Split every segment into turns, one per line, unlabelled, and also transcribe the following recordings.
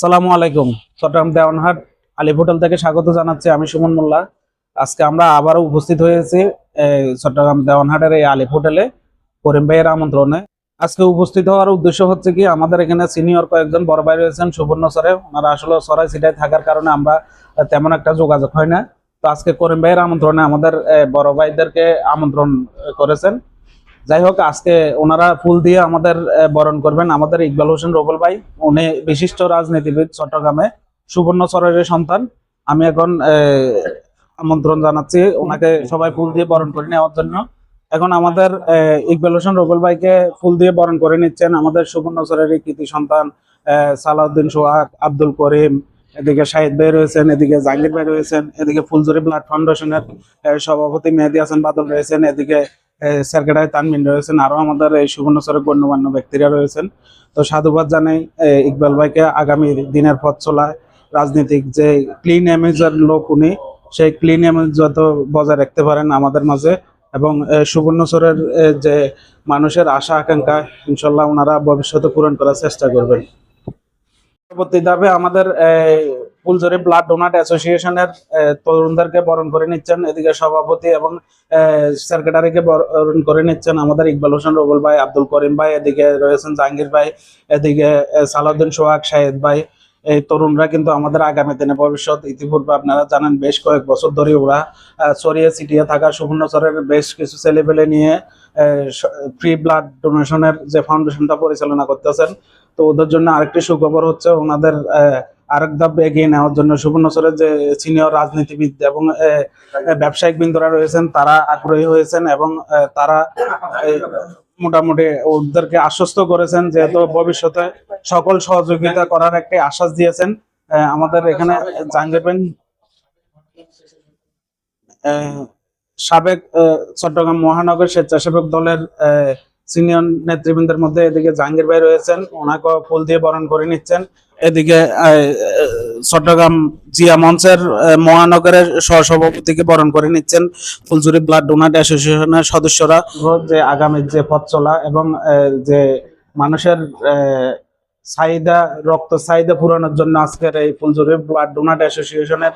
সালামু আলাইকুম। চট্টগ্রাম দেওয়ানহাট আলিফ হোটেল থেকে স্বাগত জানাচ্ছি আমি সুমন মোল্লা। আজকে আমরা আবারও উপস্থিত হয়েছি চট্টগ্রাম দেওয়ানহাটের এই আলিফ হোটেলে, করিম ভাইয়ের আমন্ত্রণে। আজকে উপস্থিত হওয়ার উদ্দেশ্য হচ্ছে কি, আমাদের এখানে সিনিয়র কয়েকজন বড় ভাই রয়েছেন, সুবর্ণ সরে ওনারা আসলে সরাই সিটায় থাকার কারণে আমরা তেমন একটা যোগাযোগ হয় না। তো আজকে করিম ভাইয়ের আমন্ত্রণে আমাদের বড় ভাইদেরকে আমন্ত্রণ করেছেন। যাই হোক, আজকে ওনারা ফুল দিয়ে আমাদের বরণ করবেন। আমাদের ইকবাল হোসেন রবল ভাই, উনি বিশিষ্ট রাজনীতিবিদ চট্টগ্রামে, সুবর্ণ সরের সন্তান। আমি এখন আমন্ত্রণ জানাচ্ছি ওনাকে সবাই ফুল দিয়ে বরণ করে নেওয়ার জন্য। এখন আমাদের ইকবাল হোসেন রবল ভাইকে ফুল দিয়ে বরণ করে নিচ্ছেন আমাদের সুবর্ণ সরের কৃতি সন্তান সালাউদ্দিন সোহাগ, আব্দুল করিম, এদিকে শাহিদ ভাই রয়েছেন, এদিকে জাহাঙ্গীর ভাই রয়েছেন, এদিকে ফুলজুরি ব্লাড ফাউন্ডেশনের সভাপতি মেহেদি হাসান বাদল রয়েছেন, এদিকে সেক্রেটারি তানমিন রয়েছেন আরও আমাদের এই সুবর্ণচরের গণ্যমান্য ব্যক্তিরা রয়েছেন। তো সাধুবাদ জানাই ইকবাল ভাইকে আগামী দিনের পথ চলায়। রাজনীতিক যে ক্লিন ইমেজের লোক উনি, সেই ক্লিন ইমেজ যত বজায় রাখতে পারেন আমাদের মাঝে এবং সুবর্ণচরের যে মানুষের আশা, আকাঙ্ক্ষা, ইনশাল্লাহ ওনারা ভবিষ্যতে পূরণ করার চেষ্টা করবেন। পরবর্তী ধাপে আমাদের ফুলজরি ব্লাড ডোনাট অ্যাসোসিয়েশনের তরুণদেরকে বরণ করে নিচ্ছেন। এদিকে সভাপতি এবং সেক্রেটারিকে বরণ করে নিচ্ছেন আমাদের ইকবাল হোসেন রবুল ভাই, আব্দুল করিম ভাই, এদিকে রয়েছেন জাহাঙ্গীর ভাই, এদিকে সালাউদ্দিন সোহাগ, শাহেদ ভাই। এই তরুণরা কিন্তু আমাদের আগামী দিনে ভবিষ্যৎ ইতিপূর্বে আপনারা জানেন, বেশ কয়েক বছর ধরে ওরা ছড়িয়ে ছিটিয়ে থাকা সুবর্ণচরের বেশ কিছু ছেলেপেলে নিয়ে ফ্রি ব্লাড ডোনেশনের যে ফাউন্ডেশনটা পরিচালনা করতেছেন, তো ওদের জন্য আরেকটি সুখবর হচ্ছে ওনাদের আরেক ধাপ এগিয়ে নেওয়ার জন্য সুবর্ণচরের যে সিনিয়র রাজনীতিবিদ এবং ব্যবসায়িক বৃন্দরা রয়েছেন, তারা আগ্রহী হয়েছেন এবং তারা মোটামুটি ওদেরকে আশ্বস্ত করেছেন যেহেতু ভবিষ্যতে সকল সহযোগিতা করার একটি আশ্বাস দিয়েছেন। আমাদের এখানে জাহাঙ্গীর সাবেক চট্টগ্রাম মহানগর স্বেচ্ছাসেবক দলের সিনিয়র নেতৃবৃন্দের মধ্যে এদিকে জাহাঙ্গীর ভাই রয়েছেন ওনাকে ফুল দিয়ে বরণ করে নিচ্ছেন। এদিকে চট্টগ্রাম জিয়া মঞ্চের মহানগরের সহসভাপতিকে বরণ করে নিচ্ছেন ফুলজুরি ব্লাড ডোনাট অ্যাসোসিয়েশনের সদস্যরা। যে আগামী যে পথ চলা এবং যে মানুষের চাহিদা রক্ত চাহিদা পূরণের জন্য আজকের এই ফুলজুরি ব্লাড ডোনাট অ্যাসোসিয়েশনের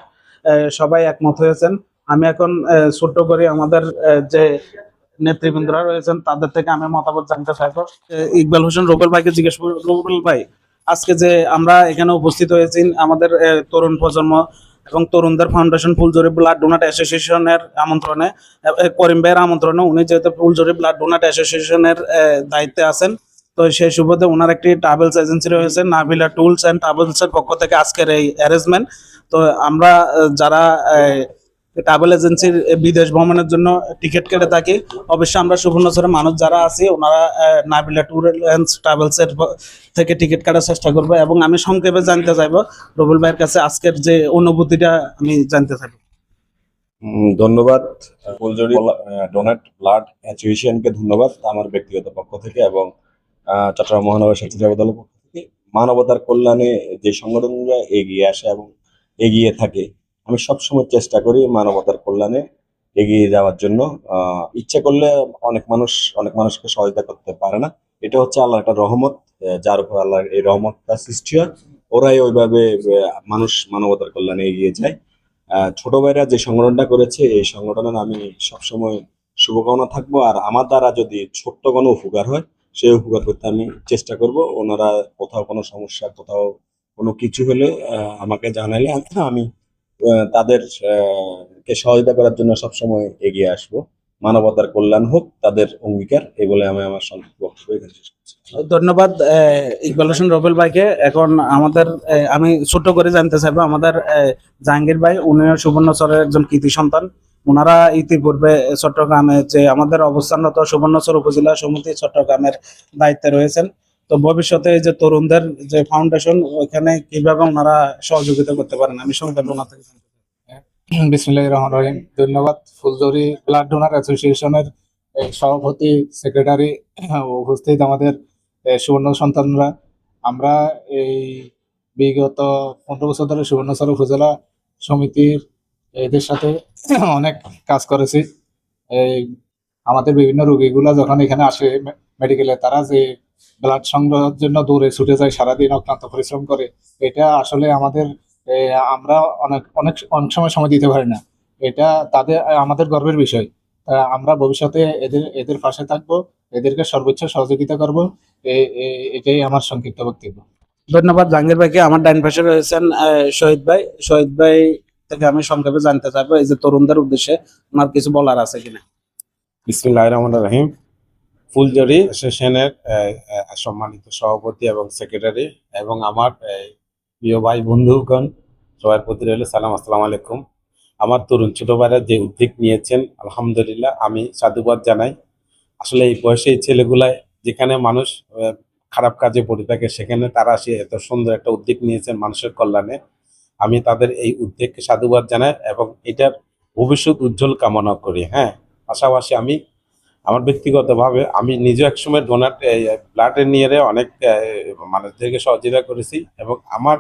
সবাই একমত হয়েছেন। আমি এখন ছোট্ট করে আমাদের যে নেতৃবৃন্দরা রয়েছেন তাদের থেকে আমি মতামত জানতে চাইব। ইকবাল হোসেন রুবেল ভাইকে জিজ্ঞেস রুবেল ভাই আজকে যে আমরা এখানে উপস্থিত হয়েছি, আমাদের তরুণ প্রজন্ম এবং তরুণদের ফাউন্ডেশন ফুলজরি ব্লাড ডোনাট অ্যাসোসিয়েশনের আমন্ত্রণে করিম ভাইয়ের আমন্ত্রণে উনি যেহেতু ফুলজরি ব্লাড ডোনাট অ্যাসোসিয়েশনের দায়িত্বে আছেন, তো সেই সুবাদে ওনার একটি ট্রাভেলস এজেন্সি রয়েছে নাভিলা টুলস অ্যান্ড ট্রাভেলস এর পক্ষ থেকে আজকের এই অ্যারেঞ্জমেন্ট তো আমরা যারা ট্রাভেল এজেন্সির বিদেশ ভ্রমণের জন্য টিকিট কেটে থাকি। অবশ্যই আমরা সুবর্ণচরের মানুষ যারা আছি, ওনারা নাবিলা ট্যুর অ্যান্ড ট্রাভেলস এর প- থেকে টিকিট কাটার চেষ্টা করব এবং আমি সংক্ষেপে জানতে চাইব রবুল ভাইয়ের কাছে আজকের যে অনুভূতিটা আমি জানতে চাইব।
ধন্যবাদ। ডোনেট ব্লাড অ্যাসোসিয়েশনকে ধন্যবাদ আমার ব্যক্তিগত পক্ষ থেকে এবং চট্টগ্রাম মহানগর স্বেচ্ছাসেবক দলের পক্ষ থেকে। মানবতার কল্যাণে যে সংগঠনরা এগিয়ে আসে এবং এগিয়ে থাকে আমি সবসময় চেষ্টা করি মানবতার কল্যাণে এগিয়ে যাওয়ার জন্য। ইচ্ছে করলে অনেক মানুষ, অনেক মানুষকে সহায়তা করতে পারে না। এটা হচ্ছে আল্লাহর একটা রহমত যার উপর আল্লাহর এই রহমতটা সৃষ্টি হয়। ওরাই ওইভাবে মানুষ মানবতার কল্যাণে এগিয়ে যায়। ছোট ভাইরা যে সংগঠনটা করেছে, এই সংগঠনের আমি সবসময় শুভকামনা থাকব। আর আমার দ্বারা যদি ছোট্ট কোনো উপকার হয়, সেই উপকার করতে আমি চেষ্টা করব। ওনারা কোথাও কোনো সমস্যা, কোথাও কোনো কিছু হলে আমাকে জানালে আমি তাদের কে সহায়তা করার জন্য সবসময় এগিয়ে আসব। মানবতার কল্যাণ হোক, তাদের অঙ্গীকার এই বলে আমি আমার।
ধন্যবাদ ইকবাল হোসেন রবেল ভাইকে। এখন আমাদের আমি ছোট করে জানতে চাইব, আমাদের জাহাঙ্গীর ভাই উনিও সুবর্ণচরের একজন কৃতি সন্তান। ওনারা ইতিপূর্বে চট্টগ্রামে যে আমাদের অবস্থানরত সুবর্ণচর উপজেলা সমিতি চট্টগ্রামের দায়িত্বে রয়েছেন। তো ভবিষ্যতে যে তরুণদের যে ফাউন্ডেশন ওইখানে কীভাবে ওনারা সহযোগিতা করতে পারেন? আমি সংক্ষেপে ওনার থেকে।
বিসমিল্লাহ রহমান রহিম। ধন্যবাদ। ফুলজরি ব্লাড ডোনার অ্যাসোসিয়েশনের সভাপতি, সেক্রেটারি উপস্থিত আমাদের সুবর্ণ সন্তানরা। আমরা এই বিগত পনেরো বছর ধরে সুবর্ণচর উপজেলা সমিতির এদের সাথে অনেক কাজ করেছি। এই আমাদের বিভিন্ন রোগীগুলা যখন এখানে আসে মেডিকেলে তারা যে ব্লাড সংগ্রহের জন্য দূরে ছুটে যায় সারাদিন অক্লান্ত পরিশ্রম করে। এটা আসলে আমাদের আমরা অনেক অনেক অনেক সময় সময় দিতে পারি না। এটা তাদের আমাদের গর্বের বিষয়। আমরা ভবিষ্যতে এদের এদের পাশে থাকব এদেরকে সর্বোচ্চ সহযোগিতা করব। এটাই আমার সংক্ষিপ্ত বক্তব্য।
ধন্যবাদ জাহাঙ্গীর ভাইকে। আমার ডাইন পাশে রয়েছেন আহ, শহীদ ভাই। শহীদ ভাই থেকে আমি সংক্ষেপে জানতে চাইব এই যে তরুণদের উদ্দেশ্যে ওনার কিছু বলার আছে কিনা?
বিসমিল্লাহ রহমান রহিম। ফুলজরি আহ, সম্মানিত সভাপতি এবং সেক্রেটারি এবং আমার প্রিয় ভাই বন্ধুগণ সবার প্রতি রইল সালাম আসসালামু আলাইকুম। আমার তরুণ ছোট ভাইরা যে উদ্যোগ নিয়েছেন আলহামদুলিল্লাহ আমি সাধুবাদ জানাই। আসলে এই বয়সে এই ছেলেগুলায় যেখানে মানুষ খারাপ কাজে পড়ে থাকে সেখানে তারা সে এত সুন্দর একটা উদ্যোগ নিয়েছেন মানুষের কল্যাণে। আমি তাদের এই উদ্যোগকে সাধুবাদ জানাই এবং এটার ভবিষ্যৎ উজ্জ্বল কামনা করি হ্যাঁ। পাশাপাশি আমি আমার ব্যক্তিগতভাবে আমি নিজে এক একসময় ডোনার ব্লাডের নিয়ে অনেক মানুষদেরকে সহযোগিতা করেছি এবং আমার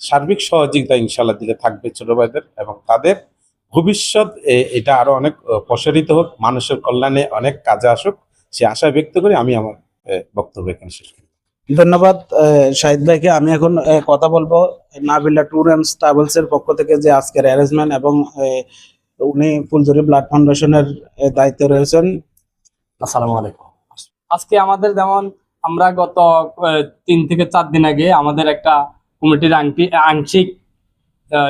সার্বিক সহযোগিতা ইনশাল্লাহ দিলে থাকবে ছোট ভাইদের এবং তাদের ভবিষ্যৎ এটা আরও অনেক প্রসারিত হোক, মানুষের কল্যাণে অনেক কাজে আসুক, সে আশা ব্যক্ত করে আমি আমার বক্তব্য এখানে শেষ করি।
ধন্যবাদ শাহিদ ভাইকে। আমি এখন কথা বলব নাবিলা ট্যুর অ্যান্ড ট্রাভেলস এর পক্ষ থেকে যে আজকের অ্যারেঞ্জমেন্ট এবং উনি ফুলজুরি ব্লাড ফাউন্ডেশনের দায়িত্বে রয়েছেন।
আসসালামু আলাইকুম। আজকে আমাদের যেমন আমরা গত তিন থেকে চার দিন আগে আমাদের একটা কমিটির আংশিক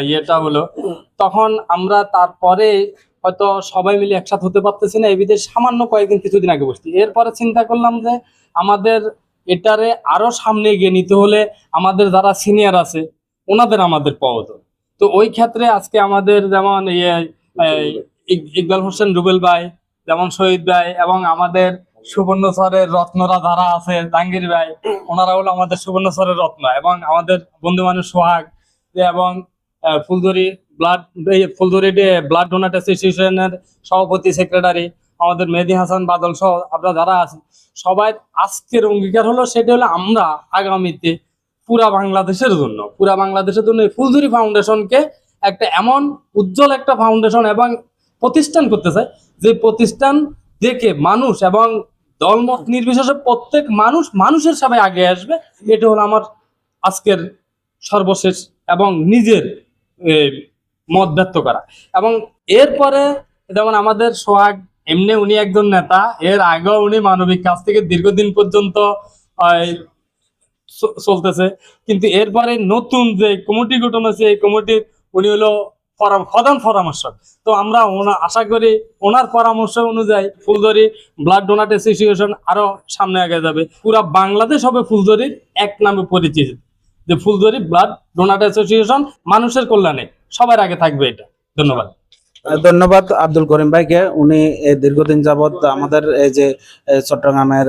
ইয়েটা হলো তখন আমরা তারপরে হয়তো সবাই মিলে একসাথে হতে পারতেছি না এই বিধে সামান্য কয়েকদিন কিছুদিন আগে বসছি। এরপরে চিন্তা করলাম যে আমাদের এটারে আরও সামনে এগিয়ে নিতে হলে আমাদের যারা সিনিয়র আছে ওনাদের আমাদের পাওয়া তো ওই ক্ষেত্রে আজকে আমাদের যেমন ইয়ে ইকবাল হোসেন রুবেল ভাই যেমন শহীদ ভাই এবং আমাদের সুবর্ণ সুবর্ণচরের রত্নরা যারা আছে, জাহাঙ্গীর ভাই, ওনারা হলো আমাদের সুবর্ণ সুবর্ণচরের রত্ন এবং আমাদের বন্ধু মানুষ সোহাগ এবং Fuldori blood Fuldori blood donor অ্যাসোসিয়েশনের সভাপতি সেক্রেটারি আমাদের মেহেদি হাসান বাদল সহ আমরা যারা আছি সবাই আজকের অঙ্গীকার হলো সেটা হলো আমরা আগামীতে পুরা বাংলাদেশের জন্য, পুরা বাংলাদেশের জন্য ফুলদুরি ফাউন্ডেশনকে একটা এমন উজ্জ্বল একটা ফাউন্ডেশন এবং প্রতিষ্ঠান করতে চাই যে প্রতিষ্ঠান দেখে মানুষ এবং দলমত নির্বিশেষে প্রত্যেক মানুষ মানুষের সবাই আগে আসবে, এটা হলো আমার আজকের সর্বশেষ এবং নিজের মত ব্যক্ত করা। এবং এরপরে যেমন আমাদের সোহাগ, এমনি উনি একজন নেতা, এর আগেও উনি মানবিক কাজ থেকে দীর্ঘদিন পর্যন্ত চলতেছে। কিন্তু এরপরে নতুন যে কমিটি গঠন আছে এই কমিটির উনি হলো প্রধান পরামর্শক। তো আমরা আশা করি ওনার পরামর্শ অনুযায়ী ফুলদরি ব্লাড ডোনার অ্যাসোসিয়েশন আরও সামনে আগে যাবে। পুরা বাংলাদেশ হবে ফুলদরির এক নামে পরিচিত। যে ফুলদরি ব্লাড ডোনার অ্যাসোসিয়েশন মানুষের কল্যাণে সবার আগে থাকবে এটা। ধন্যবাদ।
ধন্যবাদ আব্দুল করিম ভাইকে। উনি দীর্ঘদিন যাবৎ আমাদের এই যে চট্টগ্রামের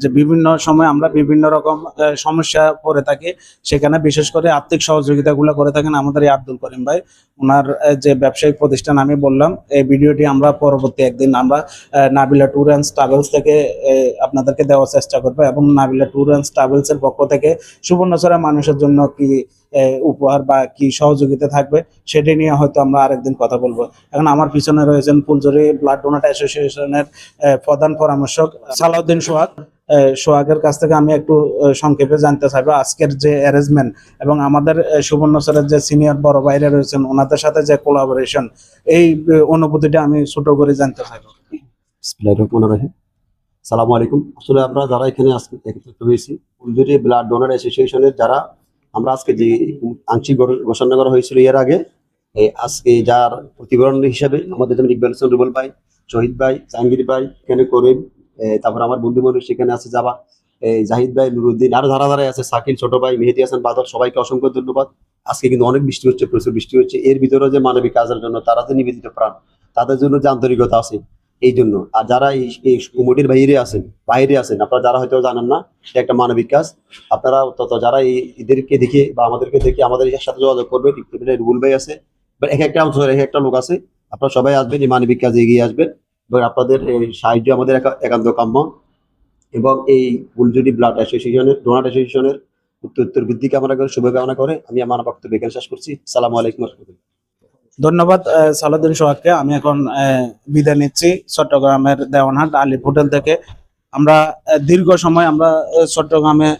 যে বিভিন্ন সময় আমরা বিভিন্ন রকম সমস্যা পড়ে থাকি, সেখানে বিশেষ করে আর্থিক সহযোগিতাগুলো করে থাকেন আমাদের এই আব্দুল করিম ভাই। ওনার যে ব্যবসায়িক প্রতিষ্ঠান আমি বললাম, এই ভিডিওটি আমরা পরবর্তী একদিন আমরা নাবিলা ট্যুর অ্যান্ড ট্রাভেলস থেকে আপনাদেরকে দেওয়ার চেষ্টা করব এবং নাবিলা ট্যুর অ্যান্ড ট্রাভেলস এর পক্ষ থেকে সুবর্ণচরের মানুষের জন্য কি উপহার বা কি সহযোগিতা থাকবে, সেটি নিয়ে হয়তো আমরা আরেকদিন কথা বলব। এখন আমার পিছনে রয়েছেন ফুলজুরি ব্লাড ডোনার অ্যাসোসিয়েশনের প্রধান পরামর্শক সালাউদ্দিন সোহাগ। সোহাগের কাছ থেকে আমি একটু সংক্ষেপে জানতে চাইব আজকের যে অ্যারেঞ্জমেন্ট এবং আমাদের সুবর্ণচরের যে সিনিয়র বড় বাইরে রয়েছেন, ওনাদের সাথে যে কোলাবোরেশন এই অনুভূতিটা আমি ছোট করে জানতে চাইব।
সালামু আলাইকুম। আসলে আমরা যারা এখানে আজকে একত্রিত হয়েছি ফুলজুরি ব্লাড ডোনার অ্যাসোসিয়েশনের যারা আমরা আজকে যে আংশিক ঘোষণা করা হয়েছিল এর আগে আজকে যার প্রতিবরণ হিসাবে আমাদের যেমন ইকবাল হোসেন রুবল ভাই, শহীদ ভাই, জাহাঙ্গীর ভাই এখানে করিম তারপর আমার বন্ধু মানুষ সেখানে আছে যাবা জাহিদ ভাই, নুরুদ্দিন, আরও ধারা ধারায় আছে সাকিল ছোট ভাই, মেহেদি হাসান বাদর সবাইকে অসংখ্য ধন্যবাদ। আজকে কিন্তু অনেক বৃষ্টি হচ্ছে, প্রচুর বৃষ্টি হচ্ছে। এর ভিতরে যে মানবিক কাজের জন্য তারা যে নিবেদিত প্রাণ, তাদের জন্য যে আন্তরিকতা আছে এই জন্য আর যারা এই কমিটির বাইরে আছেন বাইরে আছেন, আপনারা যারা হয়তো জানেন না, এটা একটা মানবিক কাজ। আপনারা তত যারা এদেরকে দেখে বা আমাদেরকে দেখে আমাদের সাথে যোগাযোগ করবেন রুবুল ভাই আছে এক একটা অঞ্চলের এক একটা লোক আছে, আপনারা সবাই আসবেন, এই মানবিক কাজে এগিয়ে আসবেন। এবং আপনাদের সাহায্য আমাদের একা- একান্ত কাম্য। এবং এই ফুলজুরি ব্লাড অ্যাসোসিয়েশনের ডোনার অ্যাসোসিয়েশনের উত্তর উত্তর বৃদ্ধি কামনা করে, শুভকামনা করে, আমি আমার বক্তব্য এখানে শেষ করছি। সালামু আলাইকুম রহমতুল্লাহ।
ধন্যবাদ সালাদিন সোহাগকে। আমি এখন বিদায় নিচ্ছি চট্টগ্রামের দেওয়ানহাট আলিপ হোটেল থেকে। আমরা দীর্ঘ সময় আমরা চট্টগ্রামে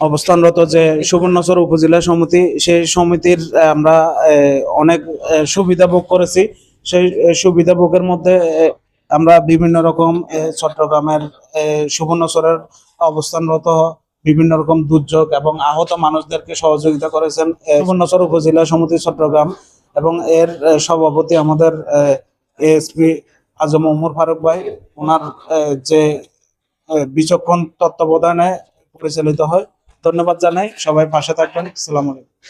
অবস্থানরত যে সুবর্ণচর উপজেলা সমিতি, সেই সমিতির আমরা অনেক সুবিধা ভোগ করেছি। সেই সুবিধা ভোগের মধ্যে আমরা বিভিন্ন রকম চট্টগ্রামের সুবর্ণচরের অবস্থানরত বিভিন্ন রকম দুর্যোগ এবং আহত মানুষদেরকে সহযোগিতা করেছেন সুবর্ণচর উপজেলা সমিতি চট্টগ্রাম। এবং এর সভাপতি আমাদের এএসপি আজম ওমর ফারুক ভাই, ওনার যে বিচক্ষণ তত্ত্বাবধানে পরিচালিত হয়। ধন্যবাদ জানাই। সবাই পাশে থাকবেন। আলাইকুম।